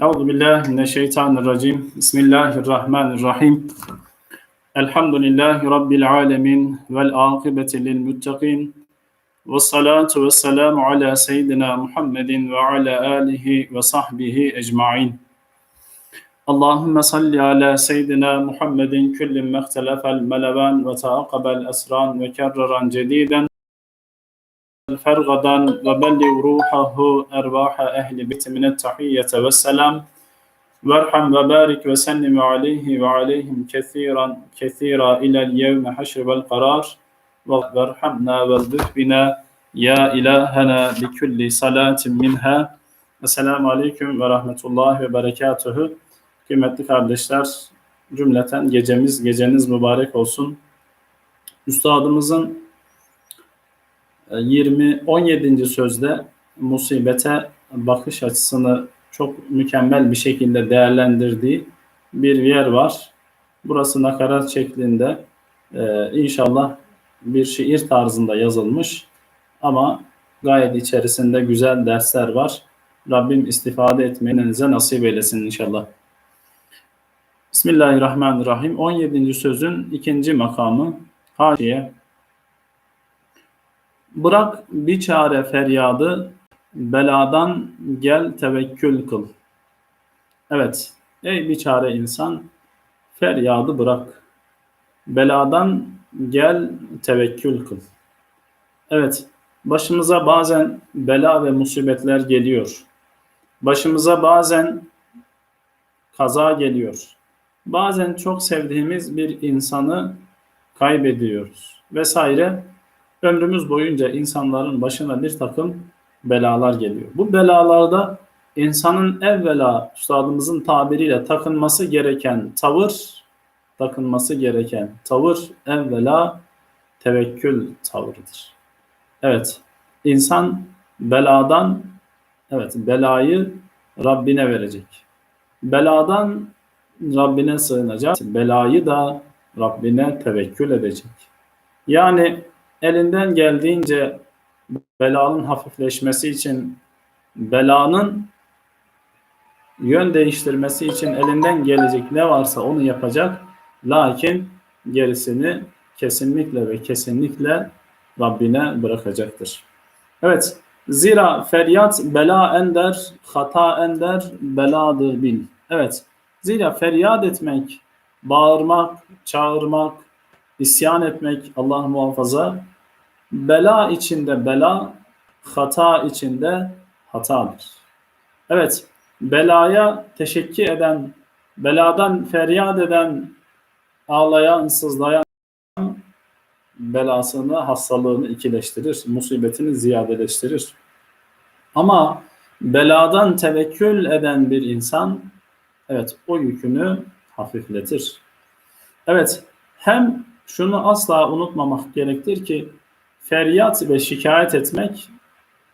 Euzu billahi mineşşeytanirracim. Bismillahirrahmanirrahim. Elhamdülillahi rabbil alamin vel akibeti lil muttaqin. Ve salatu ve selamu ala seyyidina Muhammedin ve ala alihi ve sahbihi ecmaîn. Allahümme salli ala seyyidina Muhammedin kulli mehtelefel meleven ve taakabel esran ve kerreran cediden فرغدا وبلغ روحه أرواح أهل بيت من التحية والسلام وارحم وبارك وسلم عليه وعليهم كثيرا كثيرا إلى اليوم حشر والقرار وارحمنا والذف بنا يا إلهنا بكل صلاة منها Esselamu Aleyküm ve Rahmetullahi ve Berekatuhu. Kıymetli kardeşler, cümleten gecemiz, geceniz mübarek olsun. Üstadımızın 20 17. sözde musibete bakış açısını çok mükemmel bir şekilde değerlendirdiği bir yer var. Burası nakarat şeklinde e, inşallah bir şiir tarzında yazılmış ama gayet içerisinde güzel dersler var. Rabbim istifade etmenize nasip eylesin inşallah. Bismillahirrahmanirrahim. 17. sözün ikinci makamı haşiye Bırak bir çare feryadı, beladan gel tevekkül kıl. Evet, ey bir çare insan, feryadı bırak. Beladan gel tevekkül kıl. Evet, başımıza bazen bela ve musibetler geliyor. Başımıza bazen kaza geliyor. Bazen çok sevdiğimiz bir insanı kaybediyoruz vesaire ömrümüz boyunca insanların başına bir takım belalar geliyor. Bu belalarda insanın evvela üstadımızın tabiriyle takınması gereken tavır, takınması gereken tavır evvela tevekkül tavırıdır. Evet, insan beladan, evet belayı Rabbine verecek. Beladan Rabbine sığınacak, belayı da Rabbine tevekkül edecek. Yani elinden geldiğince belanın hafifleşmesi için belanın yön değiştirmesi için elinden gelecek ne varsa onu yapacak. Lakin gerisini kesinlikle ve kesinlikle Rabbine bırakacaktır. Evet, zira feryat bela ender, hata ender, beladır bil. Evet, zira feryat etmek, bağırmak, çağırmak, isyan etmek Allah muhafaza bela içinde bela, hata içinde hatadır. Evet, belaya teşekkü eden, beladan feryat eden, ağlayan, sızlayan belasını, hastalığını ikileştirir, musibetini ziyadeleştirir. Ama beladan tevekkül eden bir insan, evet o yükünü hafifletir. Evet, hem şunu asla unutmamak gerektir ki feryat ve şikayet etmek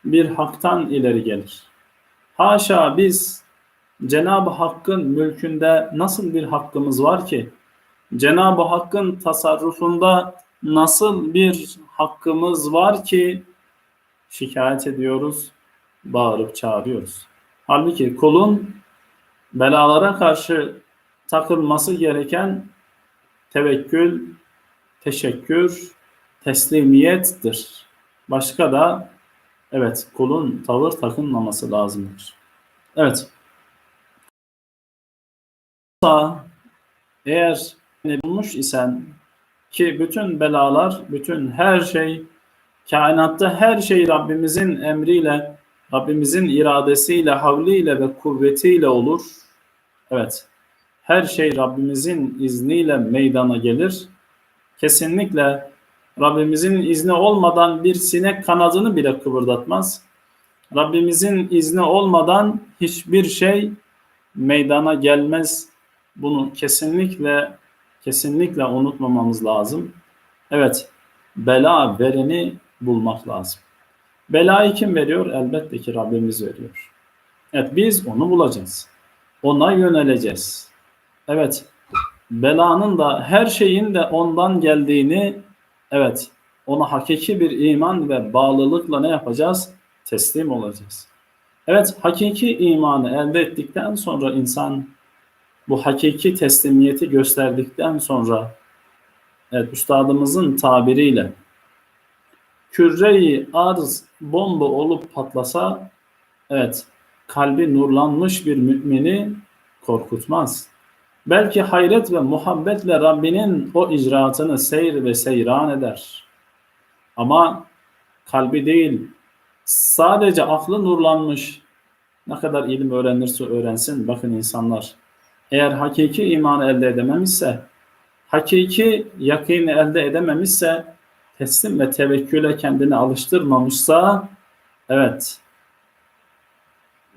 bir haktan ileri gelir. Haşa biz Cenab-ı Hakk'ın mülkünde nasıl bir hakkımız var ki? Cenab-ı Hakk'ın tasarrufunda nasıl bir hakkımız var ki şikayet ediyoruz, bağırıp çağırıyoruz. Halbuki kulun belalara karşı takılması gereken tevekkül, teşekkür, teslimiyettir. Başka da evet kulun tavır takınmaması lazımdır. Evet. Eğer bulmuş isen ki bütün belalar, bütün her şey, kainatta her şey Rabbimizin emriyle, Rabbimizin iradesiyle, havliyle ve kuvvetiyle olur. Evet, her şey Rabbimizin izniyle meydana gelir. Kesinlikle Rabbimizin izni olmadan bir sinek kanadını bile kıvırdatmaz. Rabbimizin izni olmadan hiçbir şey meydana gelmez. Bunu kesinlikle kesinlikle unutmamamız lazım. Evet, bela vereni bulmak lazım. Belayı kim veriyor? Elbette ki Rabbimiz veriyor. Evet, biz onu bulacağız. Ona yöneleceğiz. Evet, belanın da her şeyin de ondan geldiğini Evet, ona hakiki bir iman ve bağlılıkla ne yapacağız? Teslim olacağız. Evet, hakiki imanı elde ettikten sonra insan bu hakiki teslimiyeti gösterdikten sonra evet üstadımızın tabiriyle küre-i arz bomba olup patlasa evet kalbi nurlanmış bir mümini korkutmaz. Belki hayret ve muhabbetle Rabbinin o icraatını seyir ve seyran eder. Ama kalbi değil, sadece aklı nurlanmış. Ne kadar ilim öğrenirse öğrensin, bakın insanlar. Eğer hakiki imanı elde edememişse, hakiki yakini elde edememişse, teslim ve tevekküle kendini alıştırmamışsa, evet,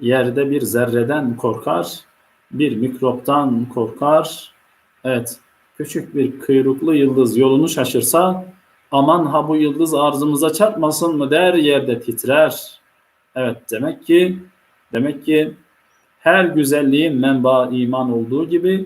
yerde bir zerreden korkar, bir mikroptan korkar. Evet, küçük bir kuyruklu yıldız yolunu şaşırsa aman ha bu yıldız arzımıza çarpmasın mı der yerde titrer. Evet demek ki demek ki her güzelliğin menbaı iman olduğu gibi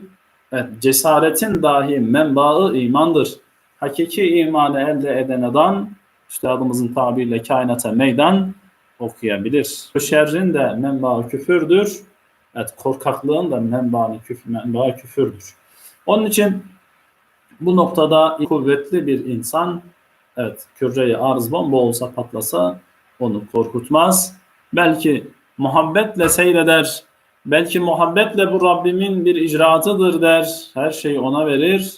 evet, cesaretin dahi menbaı imandır. Hakiki imanı elde eden adam üstadımızın tabiriyle kainata meydan okuyabilir. Şerrin de menbaı küfürdür. Evet, korkaklığın da menbaı, küfür, menbaı küfürdür. Onun için bu noktada kuvvetli bir insan evet küreyi arz bomba olsa patlasa onu korkutmaz. Belki muhabbetle seyreder. Belki muhabbetle bu Rabbimin bir icraatıdır der. Her şeyi ona verir.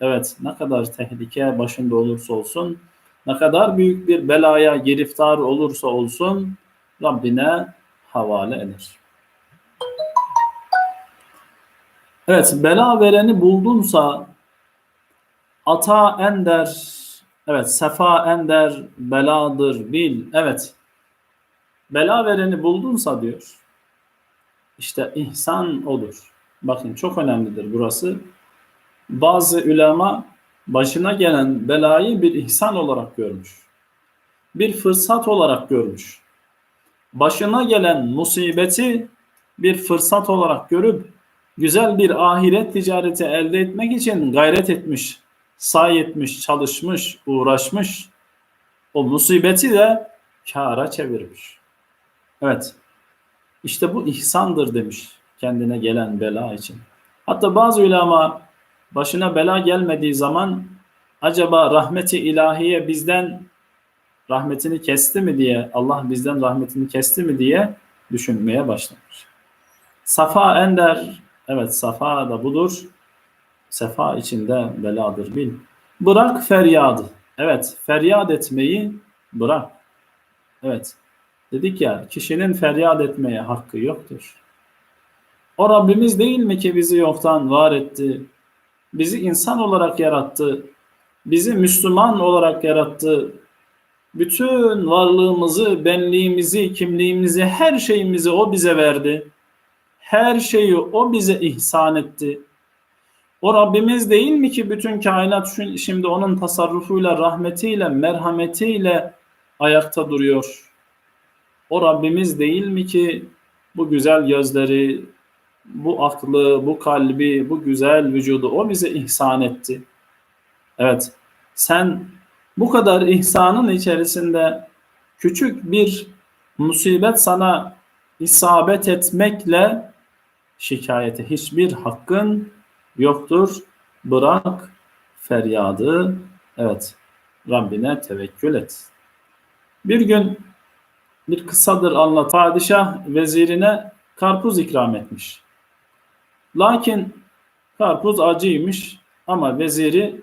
Evet ne kadar tehlike başında olursa olsun, ne kadar büyük bir belaya giriftar olursa olsun Rabbine havale eder. Evet, bela vereni buldunsa ata ender, evet sefa ender beladır bil. Evet, bela vereni buldunsa diyor, işte ihsan olur. Bakın çok önemlidir burası. Bazı ulema başına gelen belayı bir ihsan olarak görmüş. Bir fırsat olarak görmüş. Başına gelen musibeti bir fırsat olarak görüp güzel bir ahiret ticareti elde etmek için gayret etmiş, say etmiş, çalışmış, uğraşmış. O musibeti de kâra çevirmiş. Evet. İşte bu ihsandır demiş kendine gelen bela için. Hatta bazı ulema başına bela gelmediği zaman acaba rahmeti ilahiye bizden rahmetini kesti mi diye Allah bizden rahmetini kesti mi diye düşünmeye başlamış. Safa ender Evet safa da budur. Sefa içinde beladır bil. Bırak feryadı. Evet feryat etmeyi bırak. Evet. Dedik ya kişinin feryat etmeye hakkı yoktur. O Rabbimiz değil mi ki bizi yoktan var etti? Bizi insan olarak yarattı. Bizi Müslüman olarak yarattı. Bütün varlığımızı, benliğimizi, kimliğimizi, her şeyimizi o bize verdi. Her şeyi o bize ihsan etti. O Rabbimiz değil mi ki bütün kainat şimdi onun tasarrufuyla, rahmetiyle, merhametiyle ayakta duruyor. O Rabbimiz değil mi ki bu güzel gözleri, bu aklı, bu kalbi, bu güzel vücudu o bize ihsan etti. Evet, sen bu kadar ihsanın içerisinde küçük bir musibet sana isabet etmekle şikayete hiçbir hakkın yoktur. Bırak feryadı. Evet. Rabbine tevekkül et. Bir gün bir kısadır anlat. Padişah vezirine karpuz ikram etmiş. Lakin karpuz acıymış ama veziri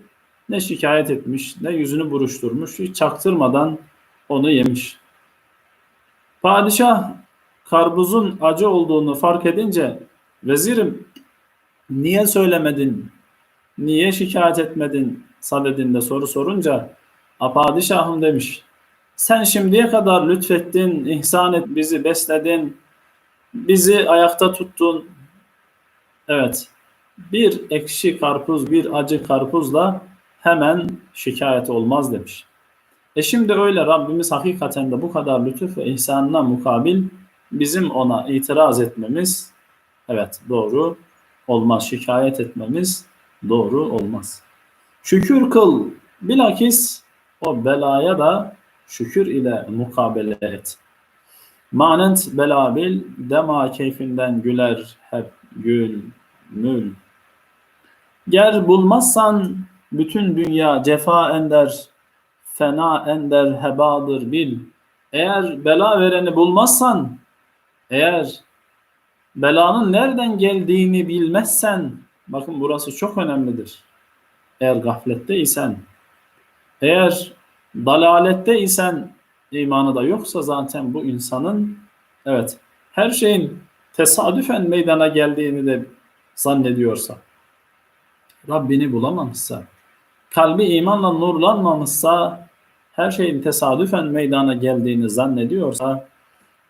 ne şikayet etmiş ne yüzünü buruşturmuş hiç çaktırmadan onu yemiş. Padişah karpuzun acı olduğunu fark edince Vezirim niye söylemedin? Niye şikayet etmedin? Sadedinde soru sorunca padişahım demiş. Sen şimdiye kadar lütfettin, ihsan et, bizi besledin, bizi ayakta tuttun. Evet, bir ekşi karpuz, bir acı karpuzla hemen şikayet olmaz demiş. E şimdi öyle Rabbimiz hakikaten de bu kadar lütuf ve ihsanına mukabil bizim ona itiraz etmemiz Evet doğru olmaz. Şikayet etmemiz doğru olmaz. Şükür kıl. Bilakis o belaya da şükür ile mukabele et. Manent belabil dema keyfinden güler hep gül mül. Ger bulmazsan bütün dünya cefa ender, fena ender hebadır bil. Eğer bela vereni bulmazsan, eğer belanın nereden geldiğini bilmezsen, bakın burası çok önemlidir. Eğer gaflette isen, eğer dalalette isen, imanı da yoksa zaten bu insanın, evet, her şeyin tesadüfen meydana geldiğini de zannediyorsa, Rabbini bulamamışsa, kalbi imanla nurlanmamışsa, her şeyin tesadüfen meydana geldiğini zannediyorsa,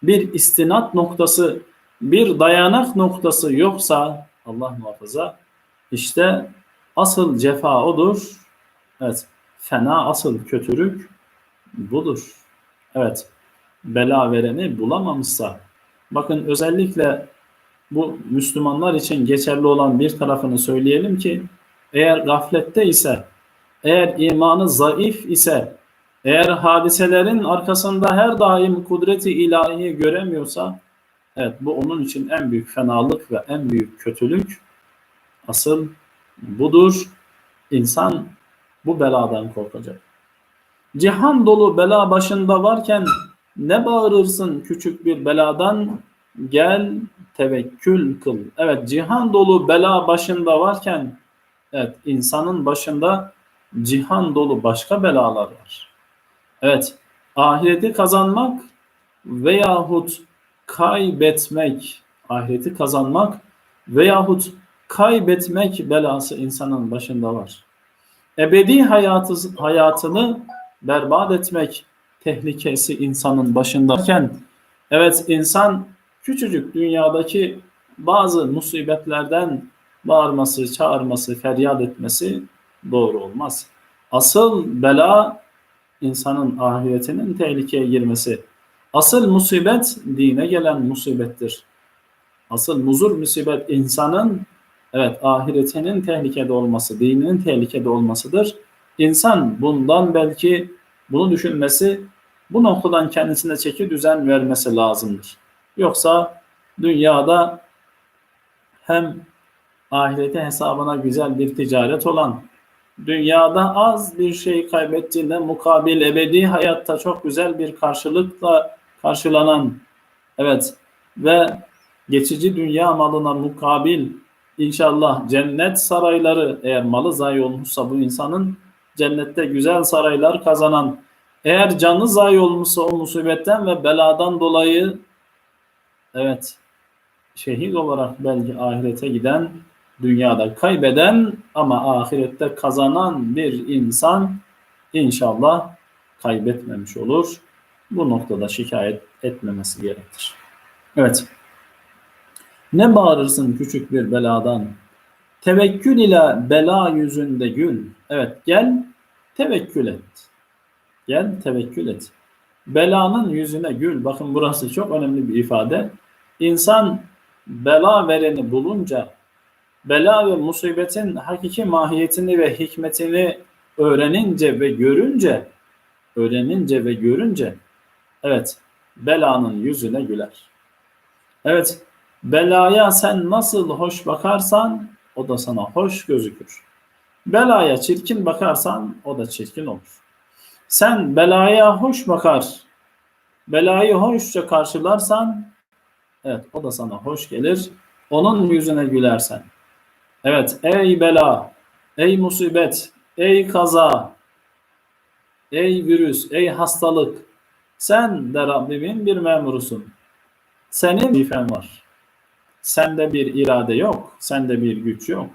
bir istinat noktası, bir dayanak noktası yoksa, Allah muhafaza, işte asıl cefa odur. Evet, fena asıl kötülük budur. Evet, bela vereni bulamamışsa, bakın özellikle bu Müslümanlar için geçerli olan bir tarafını söyleyelim ki, eğer gaflette ise, eğer imanı zayıf ise, eğer hadiselerin arkasında her daim kudreti ilahiyi göremiyorsa, evet bu onun için en büyük fenalık ve en büyük kötülük. Asıl budur. İnsan bu beladan korkacak. Cihan dolu bela başında varken ne bağırırsın küçük bir beladan? Gel tevekkül kıl. Evet cihan dolu bela başında varken evet insanın başında cihan dolu başka belalar var. Evet ahireti kazanmak veyahut kaybetmek ahireti kazanmak veyahut kaybetmek belası insanın başında var. Ebedi hayatı, hayatını berbat etmek tehlikesi insanın başındayken evet insan küçücük dünyadaki bazı musibetlerden bağırması, çağırması, feryat etmesi doğru olmaz. Asıl bela insanın ahiretinin tehlikeye girmesi. Asıl musibet dine gelen musibettir. Asıl muzur musibet insanın evet ahiretinin tehlikede olması, dininin tehlikede olmasıdır. İnsan bundan belki bunu düşünmesi, bu noktadan kendisine çeki düzen vermesi lazımdır. Yoksa dünyada hem ahirete hesabına güzel bir ticaret olan, dünyada az bir şey kaybettiğinde mukabil ebedi hayatta çok güzel bir karşılıkla karşılanan, evet ve geçici dünya malına mukabil inşallah cennet sarayları eğer malı zayi olmuşsa bu insanın cennette güzel saraylar kazanan eğer canı zayi olmuşsa o musibetten ve beladan dolayı evet şehit olarak belki ahirete giden dünyada kaybeden ama ahirette kazanan bir insan inşallah kaybetmemiş olur. Bu noktada şikayet etmemesi gerekir. Evet. Ne bağırırsın küçük bir beladan? Tevekkül ile bela yüzünde gül. Evet gel tevekkül et. Gel tevekkül et. Belanın yüzüne gül. Bakın burası çok önemli bir ifade. İnsan bela vereni bulunca, bela ve musibetin hakiki mahiyetini ve hikmetini öğrenince ve görünce, öğrenince ve görünce, evet, belanın yüzüne güler. Evet, belaya sen nasıl hoş bakarsan, o da sana hoş gözükür. Belaya çirkin bakarsan, o da çirkin olur. Sen belaya hoş bakar, belayı hoşça karşılarsan, evet o da sana hoş gelir. Onun yüzüne gülersen. Evet ey bela, ey musibet, ey kaza, ey virüs, ey hastalık. Sen de Rabbimin bir memurusun. Senin ifen var. Sende bir irade yok, sende bir güç yok.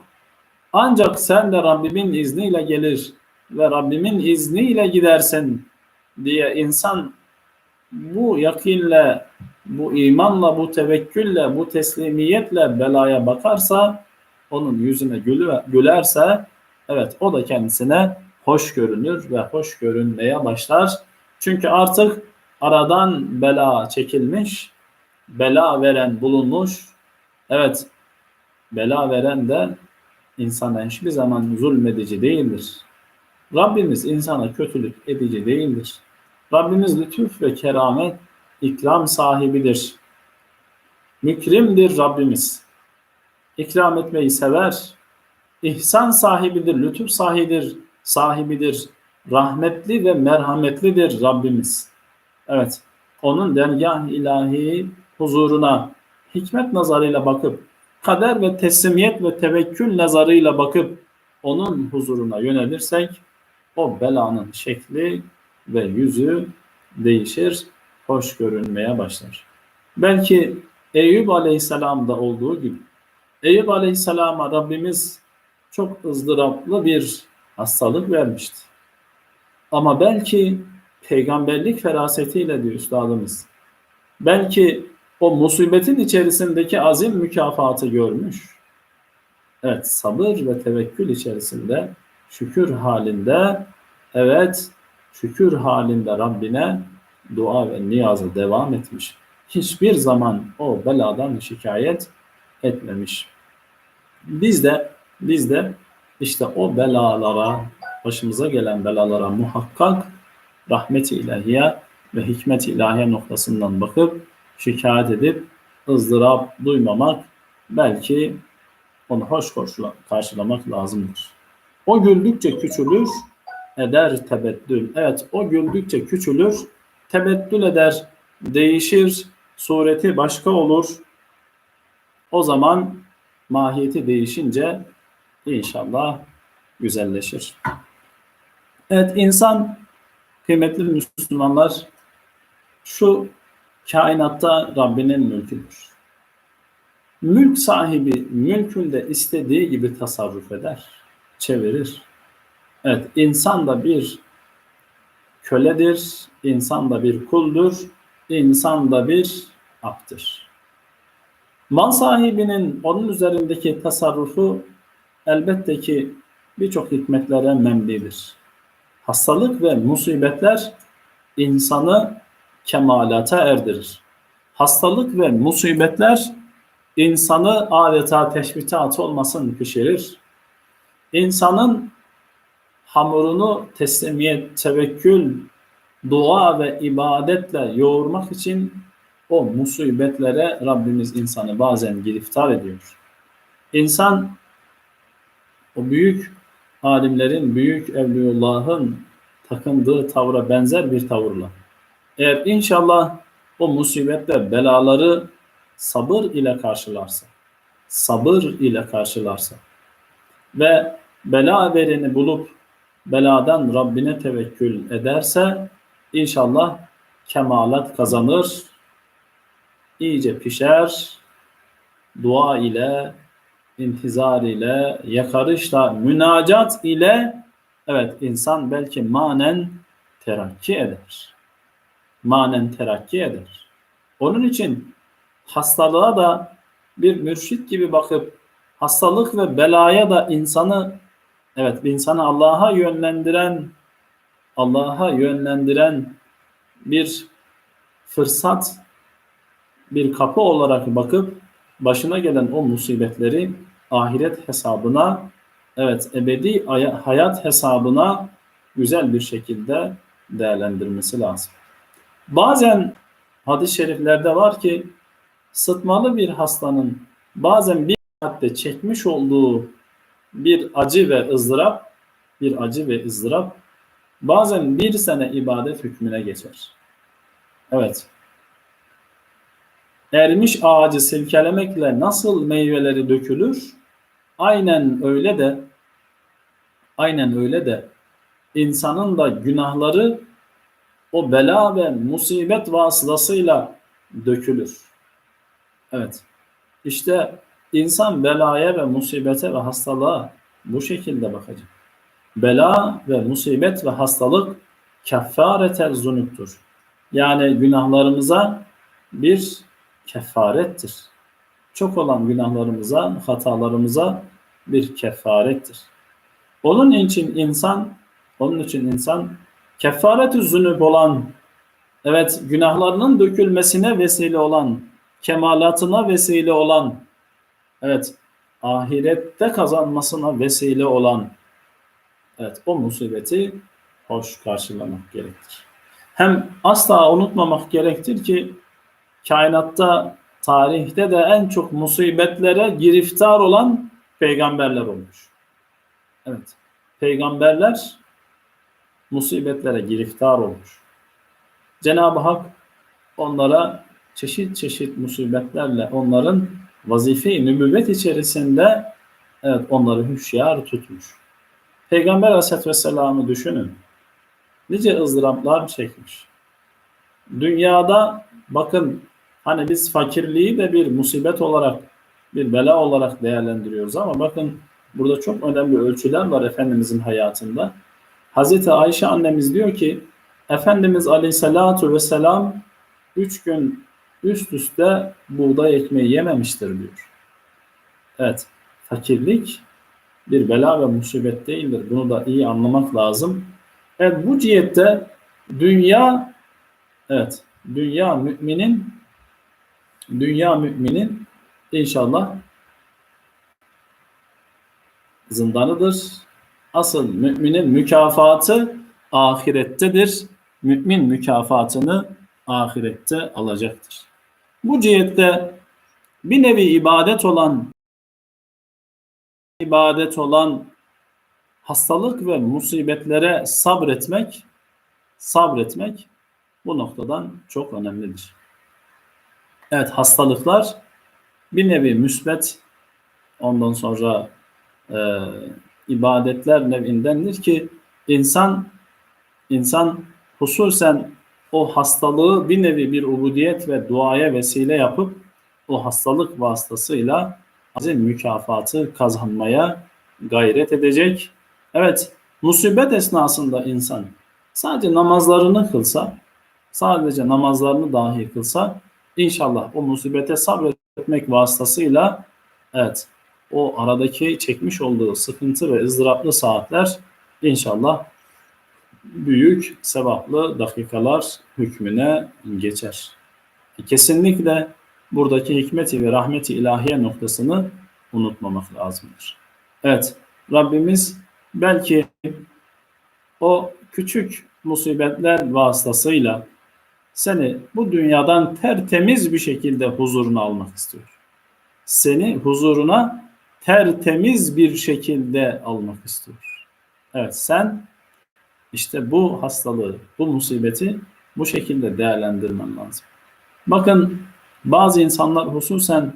Ancak sen de Rabbimin izniyle gelir ve Rabbimin izniyle gidersin diye insan bu yakinle, bu imanla, bu tevekkülle, bu teslimiyetle belaya bakarsa, onun yüzüne gülerse, evet o da kendisine hoş görünür ve hoş görünmeye başlar. Çünkü artık aradan bela çekilmiş, bela veren bulunmuş. Evet, bela veren de insana hiçbir zaman zulmedici değildir. Rabbimiz insana kötülük edici değildir. Rabbimiz lütuf ve keramet ikram sahibidir. Mükrimdir Rabbimiz. İkram etmeyi sever. İhsan sahibidir, lütuf sahibidir, sahibidir. Rahmetli ve merhametlidir Rabbimiz. Evet, onun dergah ilahi huzuruna hikmet nazarıyla bakıp, kader ve teslimiyet ve tevekkül nazarıyla bakıp onun huzuruna yönelirsek o belanın şekli ve yüzü değişir, hoş görünmeye başlar. Belki Eyüp Aleyhisselam'da olduğu gibi Eyüp Aleyhisselam'a Rabbimiz çok ızdıraplı bir hastalık vermişti. Ama belki peygamberlik ferasetiyle diyor üstadımız. Belki o musibetin içerisindeki azim mükafatı görmüş. Evet sabır ve tevekkül içerisinde şükür halinde evet şükür halinde Rabbine dua ve niyaza devam etmiş. Hiçbir zaman o beladan şikayet etmemiş. Biz de biz de işte o belalara, başımıza gelen belalara muhakkak rahmeti ilahiye ve hikmet ilahiye noktasından bakıp şikayet edip ızdırap duymamak belki onu hoş karşılamak lazımdır. O güldükçe küçülür, eder tebettül. Evet o güldükçe küçülür, tebettül eder, değişir, sureti başka olur. O zaman mahiyeti değişince inşallah güzelleşir. Evet insan kıymetli Müslümanlar şu kainatta Rabbinin mülküdür. Mülk sahibi mülkünde istediği gibi tasarruf eder, çevirir. Evet insan da bir köledir, insan da bir kuldur, insan da bir aptır. Mal sahibinin onun üzerindeki tasarrufu elbette ki birçok hikmetlere memlidir. Hastalık ve musibetler insanı kemalata erdirir. Hastalık ve musibetler insanı adeta teşbitat olmasın pişirir. İnsanın hamurunu teslimiyet, tevekkül, dua ve ibadetle yoğurmak için o musibetlere Rabbimiz insanı bazen giriftar ediyor. İnsan o büyük alimlerin, büyük Evliyullah'ın takındığı tavra benzer bir tavırla. Eğer inşallah o musibetler, belaları sabır ile karşılarsa, sabır ile karşılarsa ve bela vereni bulup beladan Rabbine tevekkül ederse inşallah kemalat kazanır, iyice pişer, dua ile, intizar ile, yakarışla, münacat ile evet insan belki manen terakki eder. Manen terakki eder. Onun için hastalığa da bir mürşit gibi bakıp hastalık ve belaya da insanı evet insanı Allah'a yönlendiren Allah'a yönlendiren bir fırsat bir kapı olarak bakıp başına gelen o musibetleri ahiret hesabına evet ebedi hayat hesabına güzel bir şekilde değerlendirmesi lazım. Bazen hadis-i şeriflerde var ki sıtmalı bir hastanın bazen bir saatte çekmiş olduğu bir acı ve ızdırap bir acı ve ızdırap bazen bir sene ibadet hükmüne geçer. Evet, ermiş ağacı silkelemekle nasıl meyveleri dökülür? Aynen öyle de aynen öyle de insanın da günahları o bela ve musibet vasıtasıyla dökülür. Evet. İşte insan belaya ve musibete ve hastalığa bu şekilde bakacak. Bela ve musibet ve hastalık keffaretel zunuptur. Yani günahlarımıza bir kefarettir. Çok olan günahlarımıza, hatalarımıza bir kefarettir. Onun için insan, onun için insan kefaret-ü zünüp olan, evet günahlarının dökülmesine vesile olan, kemalatına vesile olan, evet ahirette kazanmasına vesile olan, evet o musibeti hoş karşılamak gerektir. Hem asla unutmamak gerektir ki kainatta tarihte de en çok musibetlere giriftar olan peygamberler olmuş. Evet. Peygamberler musibetlere giriftar olmuş. Cenab-ı Hak onlara çeşit çeşit musibetlerle onların vazife-i nübüvvet içerisinde evet onları hüşyar tutmuş. Peygamber Aleyhisselatü Vesselam'ı düşünün. Nice ızdıraplar çekmiş. Dünyada bakın hani biz fakirliği de bir musibet olarak bir bela olarak değerlendiriyoruz ama bakın burada çok önemli ölçüler var Efendimizin hayatında. Hazreti Ayşe annemiz diyor ki Efendimiz Aleyhisselatu Vesselam üç gün üst üste buğday ekmeği yememiştir diyor. Evet, fakirlik bir bela ve musibet değildir. Bunu da iyi anlamak lazım. Evet, bu cihette dünya evet, dünya müminin dünya müminin inşallah zindanıdır. Asıl müminin mükafatı ahirettedir. Mümin mükafatını ahirette alacaktır. Bu cihette bir nevi ibadet olan ibadet olan hastalık ve musibetlere sabretmek sabretmek bu noktadan çok önemlidir. Evet hastalıklar bir nevi müsbet ondan sonra e, ibadetler nevindendir ki insan insan hususen o hastalığı bir nevi bir ubudiyet ve duaya vesile yapıp o hastalık vasıtasıyla azim mükafatı kazanmaya gayret edecek. Evet, musibet esnasında insan sadece namazlarını kılsa, sadece namazlarını dahi kılsa inşallah o musibete sabretmek vasıtasıyla evet o aradaki çekmiş olduğu sıkıntı ve ızdıraplı saatler inşallah büyük sevaplı dakikalar hükmüne geçer. Kesinlikle buradaki hikmeti ve rahmeti ilahiye noktasını unutmamak lazımdır. Evet, Rabbimiz belki o küçük musibetler vasıtasıyla seni bu dünyadan tertemiz bir şekilde huzuruna almak istiyor. Seni huzuruna tertemiz bir şekilde almak istiyor. Evet sen işte bu hastalığı, bu musibeti bu şekilde değerlendirmen lazım. Bakın bazı insanlar hususen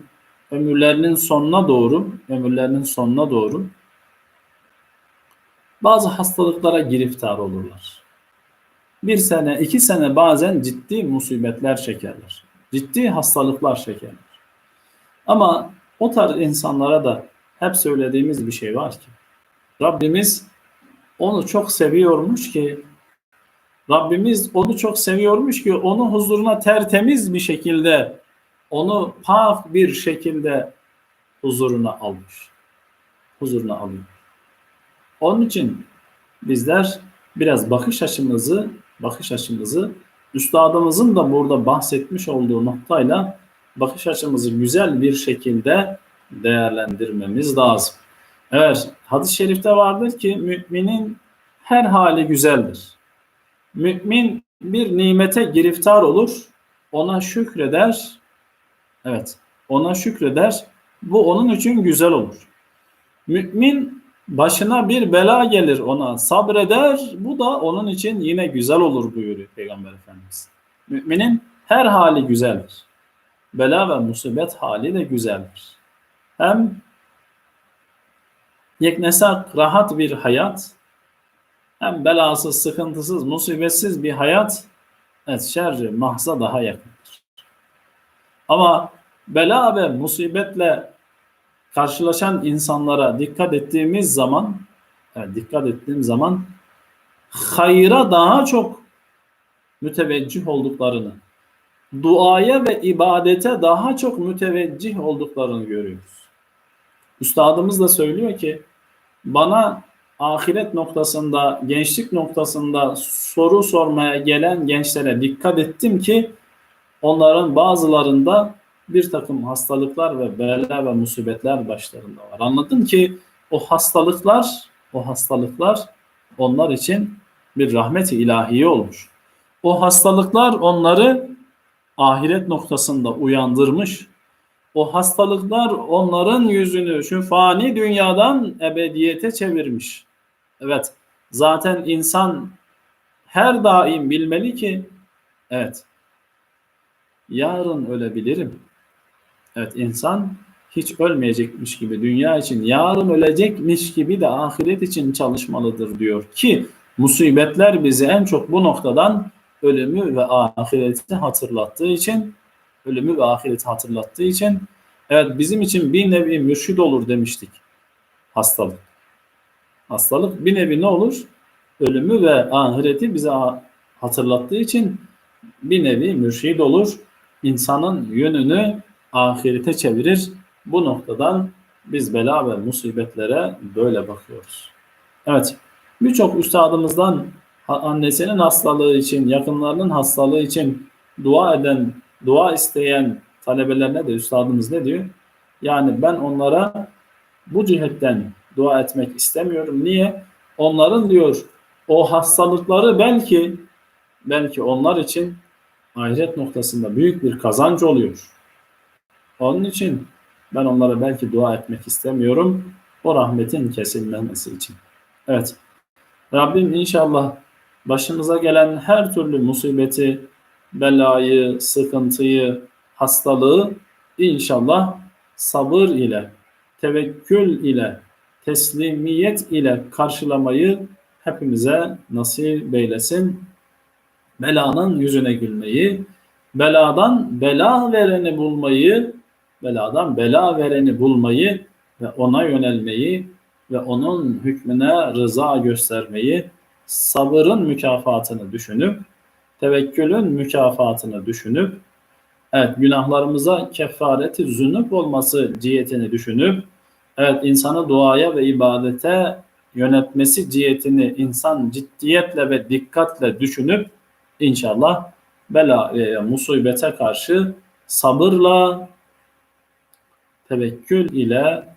ömürlerinin sonuna doğru, ömürlerinin sonuna doğru bazı hastalıklara giriftar olurlar. Bir sene, iki sene bazen ciddi musibetler çekerler. Ciddi hastalıklar çekerler. Ama o tarz insanlara da hep söylediğimiz bir şey var ki Rabbimiz onu çok seviyormuş ki Rabbimiz onu çok seviyormuş ki onu huzuruna tertemiz bir şekilde onu pak bir şekilde huzuruna almış. Huzuruna alıyor. Onun için bizler biraz bakış açımızı bakış açımızı üstadımızın da burada bahsetmiş olduğu noktayla bakış açımızı güzel bir şekilde değerlendirmemiz lazım. Evet, hadis-i şerifte vardır ki müminin her hali güzeldir. Mümin bir nimete giriftar olur, ona şükreder. Evet, ona şükreder. Bu onun için güzel olur. Mümin başına bir bela gelir ona sabreder. Bu da onun için yine güzel olur buyuruyor Peygamber Efendimiz. Müminin her hali güzeldir. Bela ve musibet hali de güzeldir. Hem yeknesak rahat bir hayat hem belasız, sıkıntısız, musibetsiz bir hayat evet şerri mahza daha yakındır. Ama bela ve musibetle karşılaşan insanlara dikkat ettiğimiz zaman evet, dikkat ettiğim zaman hayra daha çok müteveccih olduklarını, duaya ve ibadete daha çok müteveccih olduklarını görüyoruz. Üstadımız da söylüyor ki bana ahiret noktasında, gençlik noktasında soru sormaya gelen gençlere dikkat ettim ki onların bazılarında bir takım hastalıklar ve bela ve musibetler başlarında var. Anladın ki o hastalıklar, o hastalıklar onlar için bir rahmeti ilahiye olmuş. O hastalıklar onları ahiret noktasında uyandırmış. O hastalıklar onların yüzünü şu fani dünyadan ebediyete çevirmiş. Evet, zaten insan her daim bilmeli ki, evet, yarın ölebilirim. Evet, insan hiç ölmeyecekmiş gibi dünya için, yarın ölecekmiş gibi de ahiret için çalışmalıdır diyor ki, musibetler bizi en çok bu noktadan ölümü ve ahireti hatırlattığı için ölümü ve ahireti hatırlattığı için evet bizim için bir nevi mürşid olur demiştik. Hastalık. Hastalık bir nevi ne olur? Ölümü ve ahireti bize hatırlattığı için bir nevi mürşid olur. İnsanın yönünü ahirete çevirir. Bu noktadan biz bela ve musibetlere böyle bakıyoruz. Evet, birçok üstadımızdan annesinin hastalığı için, yakınlarının hastalığı için dua eden, dua isteyen talebelerine de üstadımız ne diyor? Yani ben onlara bu cihetten dua etmek istemiyorum. Niye? Onların diyor o hastalıkları belki belki onlar için ahiret noktasında büyük bir kazanç oluyor. Onun için ben onlara belki dua etmek istemiyorum. O rahmetin kesilmemesi için. Evet. Rabbim inşallah başımıza gelen her türlü musibeti, belayı, sıkıntıyı, hastalığı inşallah sabır ile, tevekkül ile, teslimiyet ile karşılamayı hepimize nasip eylesin. Belanın yüzüne gülmeyi, beladan bela vereni bulmayı, beladan bela vereni bulmayı ve ona yönelmeyi ve onun hükmüne rıza göstermeyi sabırın mükafatını düşünüp, tevekkülün mükafatını düşünüp, evet günahlarımıza kefareti zünüp olması cihetini düşünüp, evet insanı duaya ve ibadete yönetmesi cihetini insan ciddiyetle ve dikkatle düşünüp, inşallah bela e, musibete karşı sabırla, tevekkül ile,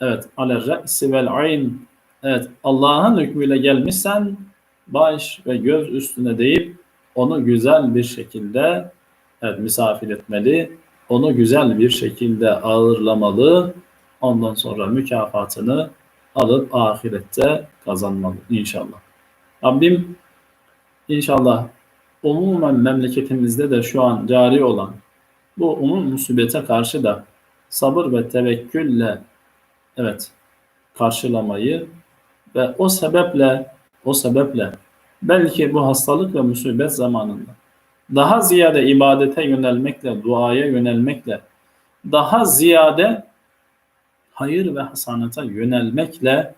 evet, aler re'si vel ayn Evet Allah'ın hükmüyle gelmişsen baş ve göz üstüne deyip onu güzel bir şekilde evet, misafir etmeli. Onu güzel bir şekilde ağırlamalı. Ondan sonra mükafatını alıp ahirette kazanmalı inşallah. Rabbim inşallah umumen memleketimizde de şu an cari olan bu umum musibete karşı da sabır ve tevekkülle evet karşılamayı ve o sebeple o sebeple belki bu hastalık ve musibet zamanında daha ziyade ibadete yönelmekle, duaya yönelmekle, daha ziyade hayır ve hasanata yönelmekle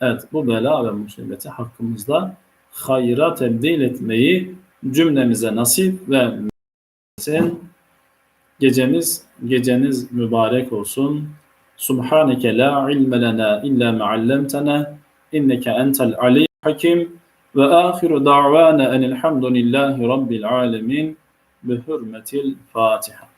evet bu bela ve musibeti hakkımızda hayra tebdil etmeyi cümlemize nasip ve gecemiz geceniz mübarek olsun. Subhaneke la ilme lena illa ma allamtana inneke entel alim hakim ve ahiru da'vana enilhamdülillahi rabbil alemin bi hürmetil Fatiha.